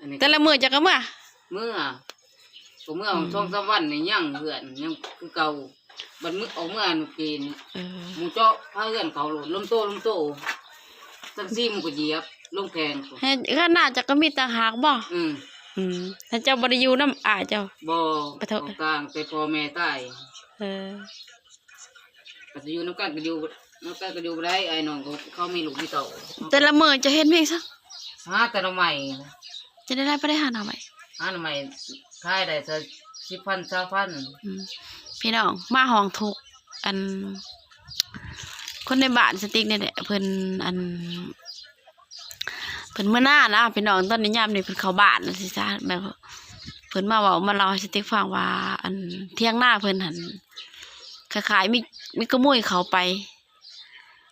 อันนี้แต่ละมื้อจะก็เมื่อเมื่อก็เมื่อของช่องสามวันนี่ยังเหือนยังคือเก่าบัดมื้อออกเมื่ออันปีนเออหมูเจาะพาเหือนเขาโหลดลมโตลมโตจังซี่มันก็เหยียบลงแกงพุ่นให้ข้างหน้าจะก็มีต่างหากบ่อืมอืมถ้าเจ้าบ่ได้อยู่นำอ้ายเจ้า บ่ไปเถอะ ของกลางแต่พ่อแม่ตายเออก็จะอยู่น้ำกันก็อยู่น้ำกันก็อยู่บ่ได้ไอ้น้องก็เขามีลูกมีเต่าแต่ละมื้อจะเฮ็ดเพียงซะหาแต่ละใหม่ จะได้ได้บ่ได้หาหน่อใหม่หาหน่อใหม่ขายได้สักสิบพันสามพันอืมพี่น้องมาห้องทุกข์อัน คนในบ้านสติ๊กเนี่ยแหละเพิ่นอันเพิ่นเมื่อหน้านะพี่น้องตอนนี้ยามนี่เพิ่นเข้าบ้านนะสิจ้าแบบเพิ่นมาเว้ามาเล่าให้สติ๊กฟังว่า อันเที่ยงหน้าเพิ่นหันคล้ายๆมีมีกระมุยเขาไป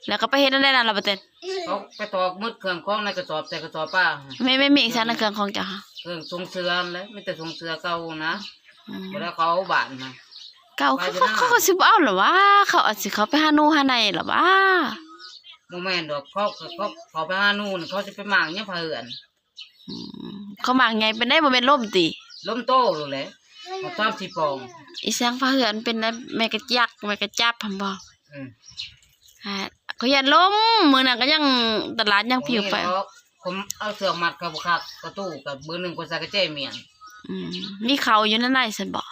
แล้วก็ไปเฮ็ดนั่นได้นั่นล่ะบ่เต้น เขาไปตอกมืดเครื่องของในกระสอบใส่กระสอบป้า ไม่ไม่มีอีกชั้นในเครื่องของจ้ะค่ะเครื่องทรงเสือเลยไม่แต่ทรงเสือเก่านะอืมเวลาเขาเอาบ้านนะเก่าเขาไปจะเขาได้เขาก็สิบ่เอาเหรอวะเขาอาจสิเขาไปหาหนูหาในเหรอวะโมแมนดอกเขาเขาเขาไปหานู่นเขาจะไปหมางเนี่ยเผื่อนอืมเขามาไงเป็นได้บ่แม่นล่มติล้มโตเลยแหละมาตามสีปอง อีแสงฟ้าเหือนเป็นได้แม่กระยักแม่กระจับพำบ่อืมฮะ เขายันล้มมื้อนั้นก็ยังตลาดยังผิวไป ผมนี่เขาผมเอาเสือกมัดกับบุคักกระตู้กับเบอร์หนึ่งคนใส่กระเจเมียนอืมมีเขาอยู่นั่นในซั่นบ่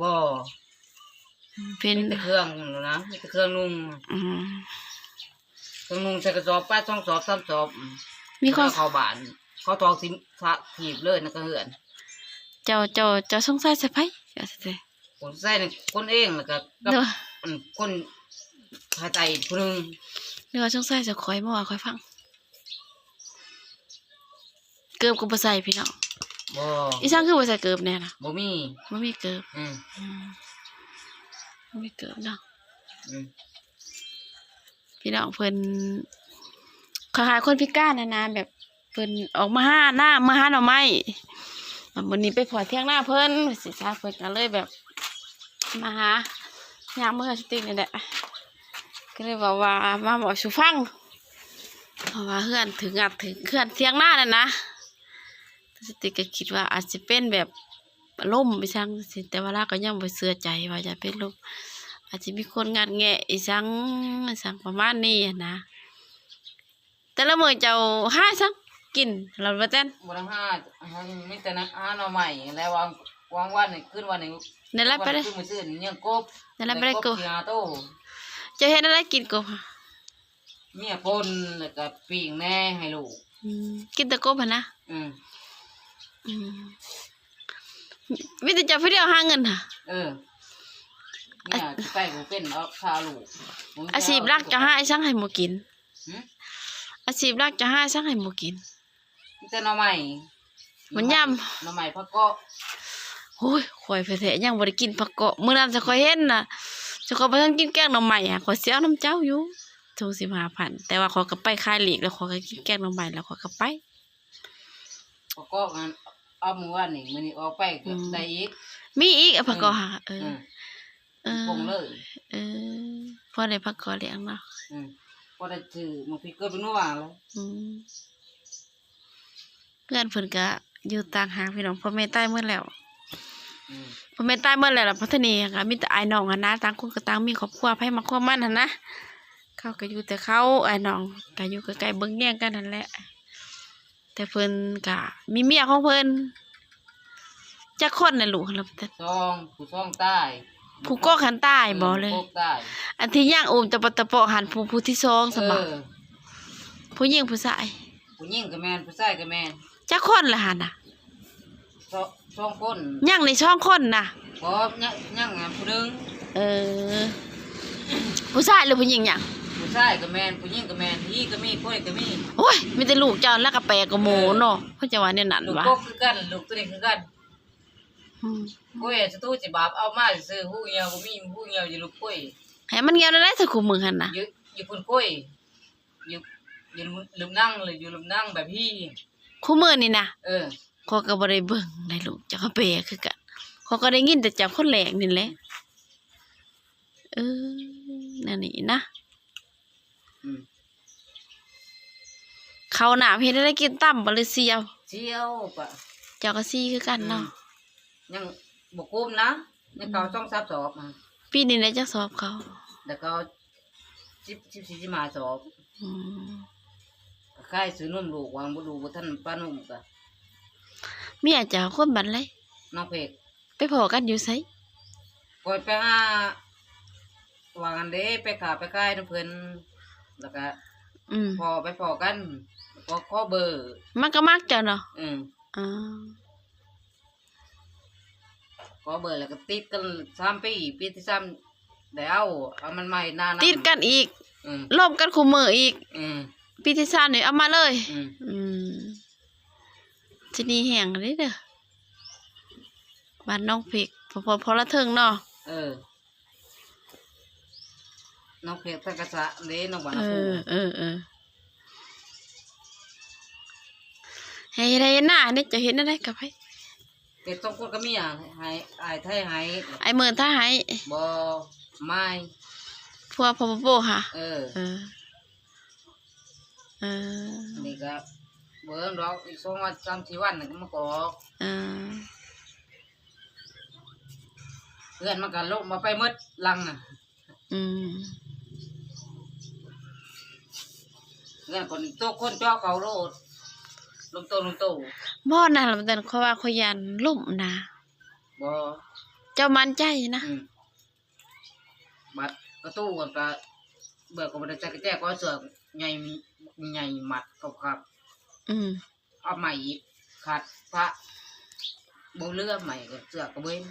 บ่เป็นมีแต่เครื่องนั่นนะมีแต่เครื่องนุ่งอืมเครื่องนุ่งใส่กระสอบป้าช่องสอบสามสอบมีคนแล้วเขาบานเขาทองสิสะถีบเลยนะกระเหือนเจ้าเจ้าเจ้าสงสัยใส่ไผก็สิเด้คนใส่นี่คนเองแล้วก็กับเด้ออันคน ภายใต้ผู้หนึงเด้อสงสัยจะคอยมาว่าคอยฟัง เกือบก็บ่ใส่พี่น้องบ่อีสังคือบ่ใส่เกือบแน่น่ะบ่มีบ่มีเกือบอืมอืมบ่มีเกือบเนาะอืมพี่น้องเพิ่นคล้ายๆคนพิการนะนะแบบเพิ่นออกมาหาหน้ามาหาหน่อไม้วันนี้ไปพอเที่ยงหน้าเพิ่นสิซาเพิ่นก็เลยแบบ มาหายามเมื่อสติกนี่แหละ ก็เลยบอกว่ามาบอกชูฟังเพราะว่าเพื่อนถึงอัดถึงเพื่อนเที่ยงหน้านั่นนะสติกก็คิดว่าอาจจะเป็นแบบล่มไปซังสิแต่ว่าเราก็ยังบ่เชื่อใจว่าจะเป็นลมอาจจะมีคนงัดแงะอีสังอีสังประมาณนี้อะนะ แต่ละมื้อเจ้าหาสังกินเราบ่แต้นบ่ได้ห้าห้ามีแต่นะหาหน่อใหม่แล้ววางวางวันนี่ขึ้นวันนี่นั่นแหละไปเลยขึ้นมื้อซื่อนี่ยังกบนั่นแหละไปเลยกูกบที่หาโต จะเฮ็ดอะไรกินก็เมียปนแล้วก็ปิ้งแหน่ให้ลูก อืมกินแต่กบหั่นนะอืมอืมมีแต่เจะไปเดียวหาเงินค่ะ เออเนี่ยสิไปบ่เป็นเอาพาลูกผมจะอาชีพหลักจะหาไอ้สังให้หมูกิน หึอาชีพหลักจะหาไอ้สังให้หมูกิน มีแต่หน่อใหม่มันย่หน่อใหม่ผักเกาะโอ้ยข่อยไปแท้ยังบ่ได้กินผักเกาะมื้อนั้นจะข่อยเห็นน่ะ จะข่อยบ่ทันกินแกงหน่อไม้อะข่อยสิเอาน้ำเจ้าอยู่ทง15,000แต่ว่าข่อยก็ไปขายหลีกแล้วข่อยก็กินแกงหน่อไม้แล้วข่อยก็ไปผักเกาะมันเอามื้อวานนี่มื้อนี้ออกไปก็อืมได้อีกมีอีกอะผักเกาะหาเอออืมเออปรุงเลยเออพอได้ผักเกาะเลี้ยงเนาะอืมพอได้ซื้อมาพริกเกลือเป็นนัวแล้วอืมเพื่อนเพิ่นก็อยู่ต่างหากพี่น้องพ่อแม่ตายหมดแล้วอืม พ่อแม่ตายหมดแล้วล่ะพัฒนีก็มีแต่อ้ายน้องหันนะต่างคนก็ต่างมีครอบครัวไผมาครัวมันหั่นนะเขาก็อยู่แต่เขาอ้ายน้องก็อยู่ใกล้ๆเบิ่งแย่งกันนั่นแหละ แต่เพิ่นก็มีเมียของเพิ่นจักคนน่ะลูกเราแต่ซองผู้ซองใต้ผู้ก็ขันตายบ่เลย ผู้กใต้อันที่ย่างอุ้มตะปะตะเปาะหันผู้ผู้ที่สองสมะเออผู้หญิงผู้ชายผู้หญิงก็แม่นผู้ชายก็แม่นจักคนละหันน่ะซอ ซองคนย่างในช่องคนน่ะบ่ยังยังงานผู้หนึงเออ ผู้ชายหรือผู้หญิงหยังผู้ชายก็แม่นผู้หญิงก็แม่นพี่ก็มีผู้ใดก็มีโอ้ยมีแต่ลูกเจ้าแล้วก็แปลกกับหมูเนาะเพิ่นจะว่าเนี่ยนั่นลูกวะกบคือกันลูกตัวนี้คือกันอืมกุ้ยจะตู้จิบาบเอามาซื้อหูเหี่ยวบ่มีหูเหี่ยวอยู่ลูกกุ้ยให้มันเงียวได้สักคู่มือหั่นน่ะอยู่อยู่คนกุ้ยอยู่อยู่ลืมนั่งเลยอยู่ลืมนั่งแบบพี่คู่มือนี่นะเออ ขอยก็บ่ได้เบิ่งได้ลูกเจ้าก็แปลคือกันขอยก็ได้ยินแต่จากคนแรกนี่แหละเออนั่นนี่นะอืมเขาวหนามเฮ็ดให้ได้กินต่ำบ่หรือเสียวเจียวปะเจ้าก็ซี่คือกันเนาะยังบกุมนะยังเก่าช่องซับสอบมาปีนี้ได้จักสอบเขาแล้วก็สิบสิบสี่สิบห้าสอบอืมค่ายซื้อนมลูกวางบ่ดูบ่ท่านป้านุ่มกะ เมียเจ้าคนบัดเลยน้องเพกไปพอกันอยู่ไสปล่อยไปหาวางอันเด้ไปขาไปค่ายน้ำเพิ่นแล้วก็อืมพอไปพอกันแล้วก็ข้อเบอร์ มันก็มักเจ้าเนาะอืมอ่าข้อเบอร์แล้วก็ติดกันสามปีปีที่สามได้เอาเอามันใหม่หน้าำติดกันอีกอืมล่มกันคู่มืออีก อืมปีที่3นี่เอามาเลย อืม อืม จะนี่แห้งเลยเด้อบ้านน้องเพกพอพอพอละเทิงเนาะเออ น้องเพกตะกะสะเด้น้องบ้านเอน้ำพูอเออเออให้ได้หน้านี่จะเห็นอะไรกับไผเป็ดสองคนก็มีอะให้อายไทยให้ไอ้เมินถ้าให้บ่ไม้พวกพ่อโปค่ะ เออเออเอออันนี้ก็ เบิ่งดอกอีกสองวันสามสี่วันน่ะก็มากอกเออเพื่อนมันก็ลงมาไปหมดลังน่ะอืมเพื่อนคนโตคนเจาะเขาโลดลงโตลงโตบ่นะลำดันเขาว่าเขายันลุ่มนะบ่เจ้ามันใจนะอืมบัดประตูก็ก็เบิกก็บ่ได้จักรแจ้ก็เสือกใหญ่ใหญ่หมัดเขาครับ อืมเอาใหม่อีกขาดพระบ่เรือใหม่ก็เสือกก็เว้น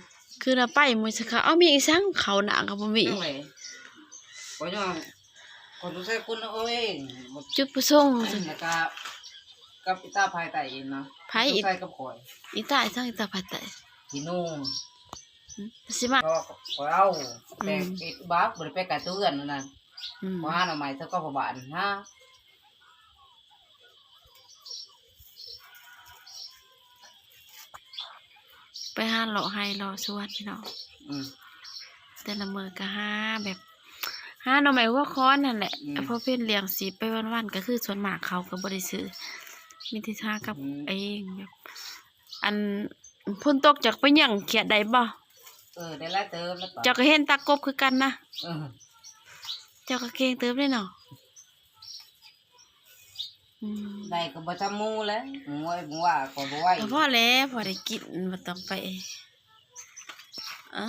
คือเราไปมือสักเขาเอามีอีกสังเขาหนากับบ่มีจังไดบ่ยอมคนรู้สึกคุณเอาเองบ่จุดประสงค์แล้วก็กับอีตาภายใต้เองเนาะไผอีใส่กับข่อยอีตายทั้งอีตาผัดไตที่นู่นสิมาก็ข่อยเอาอืแต่มปิดบ้าบ่ได้ไปกับเตือนนั่นน่ะอืมบ่หาหน่อไม้เท่าก็บ่บาทฮะ ไปหาเลาะให้เลาะสวนพี่น้องอืมแต่ละมือก็หาแบบหาหน่อไม้หัว่าค้อนนั่นแหละอืมเพราะเพิ่นเลี้ยงสีไปวันๆก็คือส่วนมากเขาก็บ่ได้ซื้อมีที่ทากับอืมเองแบบอันพุ่นตกจากไปหยังเขียดได้บ่เออได้ละเติมแล้วก็เจ้าก็เห็นตากบคือกันนะเออเจ้าก็เก่งเติมเลยเนาะอืม ได้ก็บ่ทำหมู่แล้วหมู่ไว้หมู่ว่าก็บ่ไหวก็พอแล้วพอได้กินบ่ต้องไปอ่า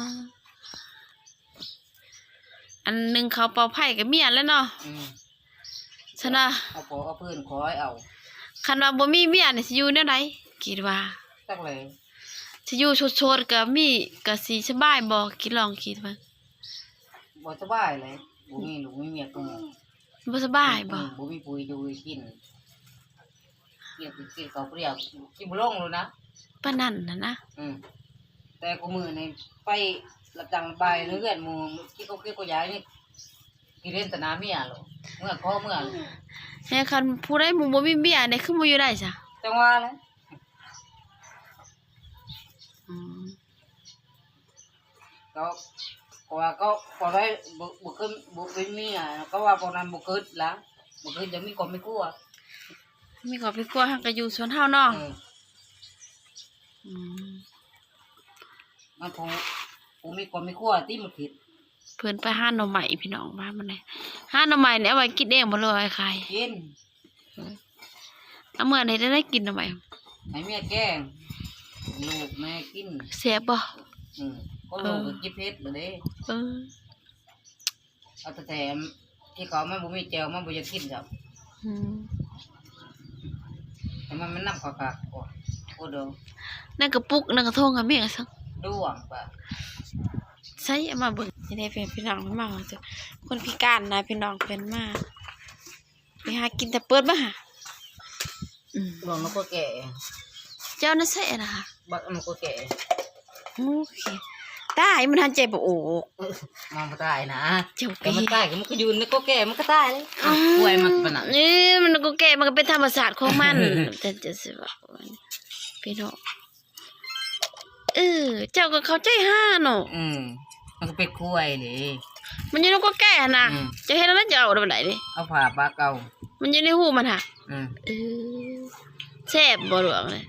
อันหนึงเขาเป่าไผ่ก็มีอันแล้วเนาะอืมฉะนะเอาพอเอาพื้นคอยเอาคันว่าบ่มีเมียนี่สิอยู่แนวใดคิดว่าตักเลยสิอยู่โชดๆก็มีก็สิสบายบ่คิดลองคิดว่าบ่สบายเลยบ่มีลูกมีเมียกูบ่สบายบ่อืมบ่มีปุ๋ยอยู่กิน เกี่ยวกับกินเขาวเปรี้ยวกินบ่ลงเลยนะปานนั้นน่ะนะอืมแต่กูมือในไปรับจังใบายเรื่อนหมูที่เขาเกี่ยวกับยายนี่กินเล่นแตนาเมียหรอเมื่อข้อเมื่อแฮ่คันผู้ใดหมู่บ่มีเมียนี่คือบ่อยู่ได้จ้ะจังหว่าเลยอืมก็ก็ว่าก็พอได้บุบุขึ้นบุเป็นเมียก็ว่าพอนั้นบุขึ้นละบุขึ้นจะมีความไม่กลัว มีขอไปกลัวหักก็อยู่สวนเฮาเนาะเอออืมมันคงกูมีความไม่กลัวที่มันผิดเพิ่นไปหาหน่อไม้พี่น้องมามื้อนี้หาหน่อไม้นี่เอาไว้กินเองบ่เลยเอาไว้ขายกินเอามื้อนี้ได้ได้กินหน่อไม้ให้เมียแกล้งลูกแม่กินแซ่บบ่ อืมก็ลูกก็กินเพชรมาเด้เออเอาแต่แถมที่เขามันบ่มีแจวมันบ่อยากกินจ้ะอืม แต่มันมันนำขากๆโอ้โอ้เดอนั่นกระปุกนั่นกระทงอะแม่ก็ซังด้วงปะใช้เอามาเบิ่งจะได้เป็นพี่น้องมาเอาเถอะคนพิการนะพี่น้องเป็นมาไปหากินแต่เปิดมาหาอืมด้วงมันก็แก่เจ้าน่ะใส่นะคะบักมันก็แก่โอเค ตายมันทันใจบ่โอกเออมันบ่ตายนะเจ้าแต่พี่มันตายก็มันก็อยู่ในก็แก่มันก็ตายเลยป่วยมันปะน่ะนี่มันก็แก่มันก็เป็นธรรมศาสตร์ของมันแต่จะสิว่าพี่น้องเออเจ้าก็เข้าใจห้าเนาะอืมมันก็เป็นกล้วยเลยมันอยู่ในก็แก่หั่นน่ะอืมจะเฮ็ดแล้วจะเอาได้บ่ได้ดิเอาผ่าปลาเก่ามันอยู่ในหูมันค่ะอืมเออแซ่บบ่หลวงเลย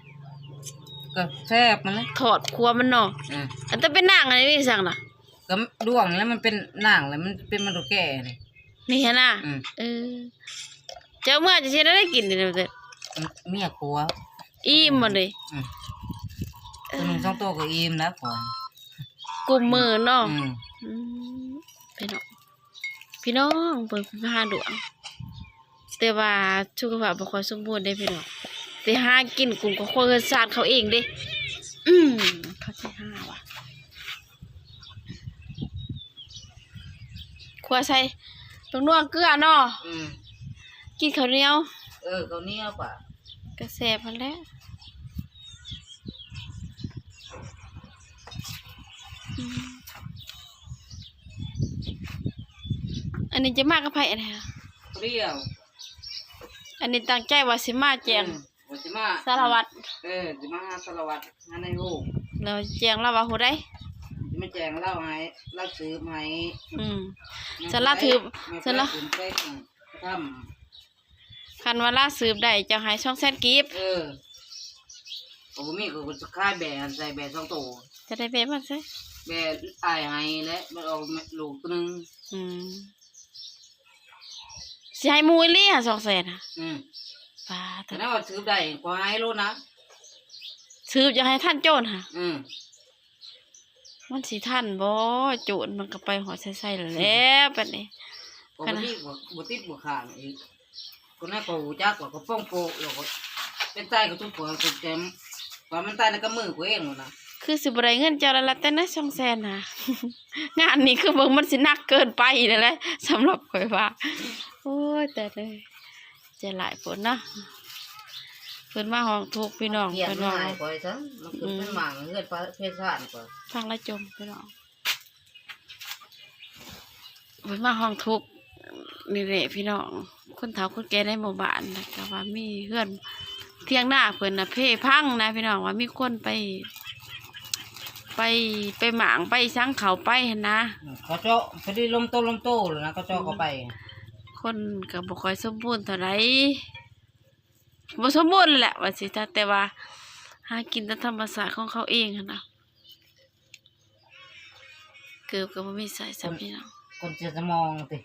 ก็แซ่บมันเลยถอดครัวมันเนาะอืมอันแต่เป็นนางอะไรนี่สั่งน่ะก็ดวงแล้วมันเป็นหนังแล้วมันเป็นมันตัวแก่เลยนี่ฮะน่ะอืมเออเจ้าเมื่อจะเช็ดได้กินเดี๋ยวเด้อเมียครัวอิ่มหมดเลยอืมตัวหนึงสองตัวก็อิ่มแล้วก่อนกลุ่มมือเนาะ อืมอืมพี่น้องพี่น้องเปิดพาดวงแต่ว่าสุขภาพบ่ค่อยสมบูรณ์เด้พี่น้อง แต่หากินกลุ่มก็คนเฮ็ดสร้างเขาเองเด้อืมเขาสิหาว่ะครัวใส่ตรงนัวเกลือเนาะอืมกินข้าวเหนียว เออเขาวเหนี้ยวป่ะก็แซ่บพันแหล้วอันนี้จะมากกับไผอันนี้เปรี้ยว อันนี้ตั้งใจว่าสิมาแจง อืมว่าสิ มาสารวัตรเออสิมาหาสารวัตรหาในหูกเราแจงแล้วว่าโหได้สิมาแจงเล่าให้เล่าซื้อมาให้อืมสารถือสาสารรถือไปทคันว่าล่าสืบได้เจะให้ช่องแซนกีบำเออผมมีก็จะค่ายแบนใส่แบนสองตัวจะได้แบบมันซะแบนอายให้และมันออกลูกตัวหนึงอืมสิให้หมูอีหลี่หาสองแสนอะอืม ป้าแต่แต่นั้นว่าซื้อได้ก็ให้รู้นะสืบจะให้ท่านโจรค่ะ อืมมันสิท่านบ่โจรมันก็ไปหอใส่ๆแล้วแหล้วบัดนี้ก็บ่ติดบ่บ่ติดบ่ขาดอีกคนนั้นก็หูจักว่าก็ป้องโปะแล้วก็เป็นใต้ก็ทุกคนก็แจมว่ามันตายในกำมือกูเองหมดนะคือสิบ่ได้เงินเจ้าละละแต่นะช่องแสนน่ะงานนี้คือเบิ่งมันสิหนักเกินไปนั่นแหละสำหรับข่อยว่า โอ้ยแต่เลยใจะหลายผลเนาะ เพิ่นมาห้องทุกข์พี่น้องเกียดเพิ่นง่าว่ายกว่าซะมันคือเป็นหมางเงินฟ้าเพศชาติกว่าฟังและจมพี่น้องเพิ่นมาห้องทุกข์นี่แหละพี่น้องคนเฒ่าคนแก่ในหมู่บ้านนะก็ว่ามีเพื่อนเที่ยงหน้าเพิ่นน่ะเพ่พังนะพี่น้องว่ามีคนไป ไปไปหมางไปสังเขาไปหั่นนะ เขาเจาะพอดีลมโตลมโตเลยนะเขาเจาะเข้าไป คนก็บ่ค่อยสมบูรณ์เท่าไหร่ บ่สมบูรณ์แหละว่าสิถ้าแต่ว่า หากินตามธรรมชาติของเขาเองหั่นนะเกือบก็บ่มีสายสัมพี่น้องคนเสียสมองติ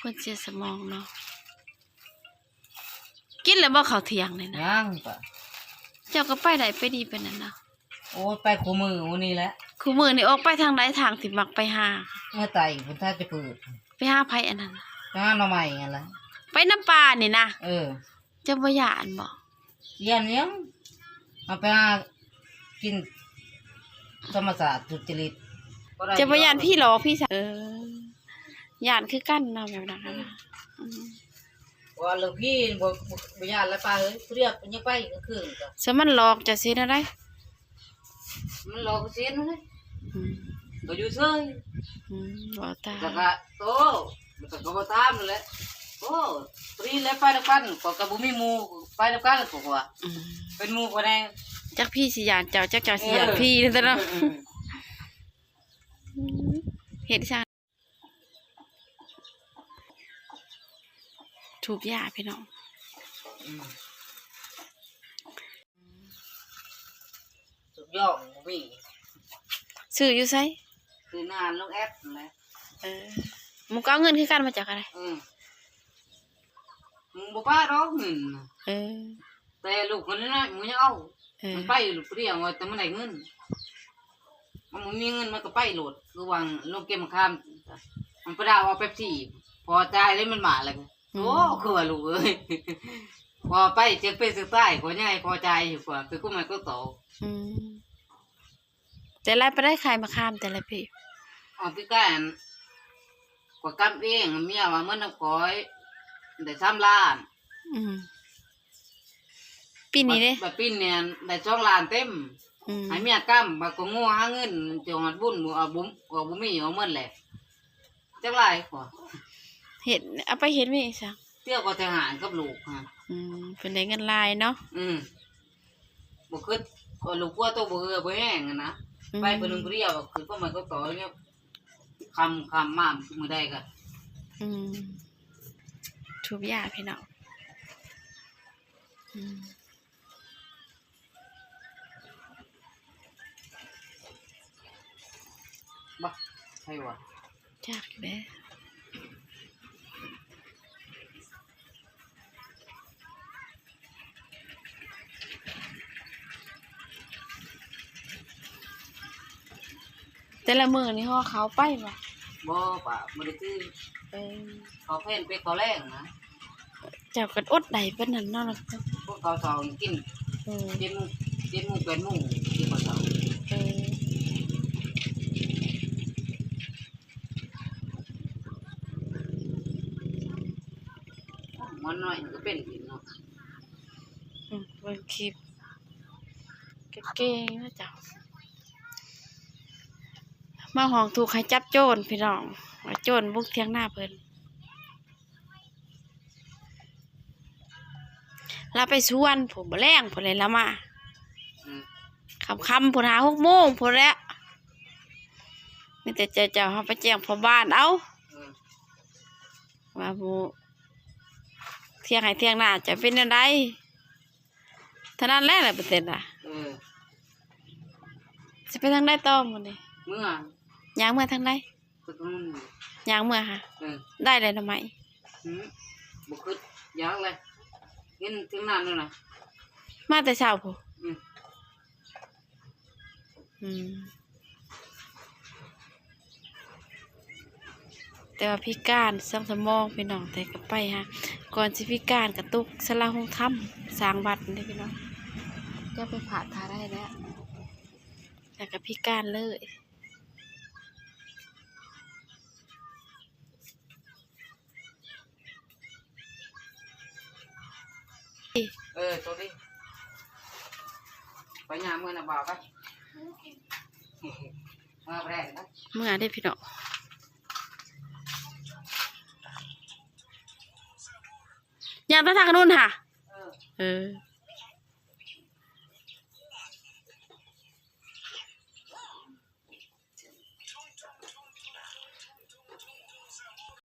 คนเสียสมองเนาะกินแล้วบ่เข้าวเที่ยงเลยนะย่างปะเจ้าก็ไปได้ไปดีไปนั่นนะโอ้ยไปคู่มือวันนี้แหละคู่มื้อนี่ออกไปทางใดทางที่มักไปหา เมื่อไตคุณถ้าจะเกิดไปหาไผอันนั้นน่ะจ้างหน่อใหม่ไงล่ะไปน้ำปลานี่นะเออเจ้าบ่ย่านบ่เยี่ยนเนี้ยงมาไปหากินธรรมศาสตร์จุจริตเจ้าบ่ย่านพี่หรอพี่สาวเออย่านคือกันเนาะแบบนั้นนะอืมว่าลูกพี่บ่บ่บ่ย่านแล้วป้าเอ้ยเรียกยังไปก็คือก็สมันหลอกจะสินะได้มันหลอกเสียนเลยอืมก็อยู่เฉยอืมบ่ตาแล้วก็โตแล้วก็บ่ตามนั่นแหละ โอ้ปรีแล้วไปแล้วกันก็ก็บ่มีหมู่ไปแล้วกันก็ว่าอืมเป็นหมู่คนแน่จักพี่สิยานเจ้าจักเจ้าสิยานพี่นั่นเนาะเฮ็ดซ่าถูกยาพี่น้องอืมสุดยอดบ่มีซื้ออยู่ไสคือนานลงแอปนั่นแหละเออหมึงก็เอาเงินคือกันมาจากอะไรอืมมึง บ่ป้าดอกหนึ่งเออ แต่ลูกคนนั้นน่ะมึงยังเอาเออ มันไปลูกเรียงว่าแต่มันได้เงิน มันบ่มีเงินมันก็ไปโหลดคือวางลงเกมข้าม มันไปดาวเอาเป๊ปซี่ พอจ่ายเลยมันมาเลยโอ้คือว่าลูกเอ้ย พอไปเจ็บไปสึกใต้ก็ยังไงพอใจายอยู่กว่าคือกูมันก็โตอืมแต่ไรไปได้ขายมาข้ามแต่ละพี่เอ๋อพี่ก้อันกว่ากำเองเมียว่าเมื่อน้ำก้อย ได้สามล้านอืมปีนี้เด้แบบปีเนี่ยได้สองล้านเต็มอืมให้เมียกำบักก็งัวหาเงินจงหัดบุญบ่เอาบุ้มเอาบุมีเอาเมื่อแหละจักไรกว่าเห็นเอาไปเห็นมีสักเที่ยวก็ทหารกับลูกฮะอืมเป็นได้เงินลายเนาะอืมบ่คือก็ลูกกลัวตัวบ่เหือบ่แห้งอะนะอืมไปเพิ่นนึงเรียวคือพวกมันก็ต่อเงี้ยคำคำมามื้อใดก็อืม ทุบยาพี่น้องอืมบ่ใช่วะจากแล้แต่ละมือนี่ห่อเขาวไปบ่บ่ป่ะบ่ได้ซื้อเออเขาเพ่นไปเขาแรงนะ เจ้าก็อดได้ปานนั้นเนาะล่ะครับพวกเขาเฒ่ากินเออเจ็ดโมงเจ็ดโมงแปดโมงกินข้าวเช้าเออมันน้อยมันก็เป็นกินเนาะอืมเบิ่งคลิปเก่งๆนะเจ้ามาห้องถูกให้จับโจรพี่น้องว่าโจรบุกเที่ยงหน้าเพิ่น เราไปสวนผมบ่แรงพุ่นเลยละมาอืมคำคำๆพุ่นหาหกโมงพุ่นแล้วมีแต่เจ้าเจ้าเขาไปแจ้งพ่อบ้านเอาเออว่าบูเที่ยงให้เที่ยงหน้าจะเป็นอะไรเท่านั้นแหละแหละประเด็นอะเออจะไปทางใดต่อหมันนี่เมื่อยางเมื่อทางใดก็ต้องนู่นยางเมื่อค่ะเออได้เลยทำไมหืมบ่คิดอยากเลย เงินถึงนานนู่นน่ะมาแต่เช้าผู้อืมอืม แต่ว่าพิการสร้างสมองพี่น้องแต่ก็ไปฮะ ก่อนสิพิการกระตุกสลาหงถ้ำสร้างวัดนี่พี่น้องจะไปผ่าทาได้แล้วแต่ก็พิการเลย เออตัวนี้ไปยามมื้อน่ะบ่าวไปมาแรงนะเมื่อได้พี่น้องยางตะทางนู้นค่ะ เออเออ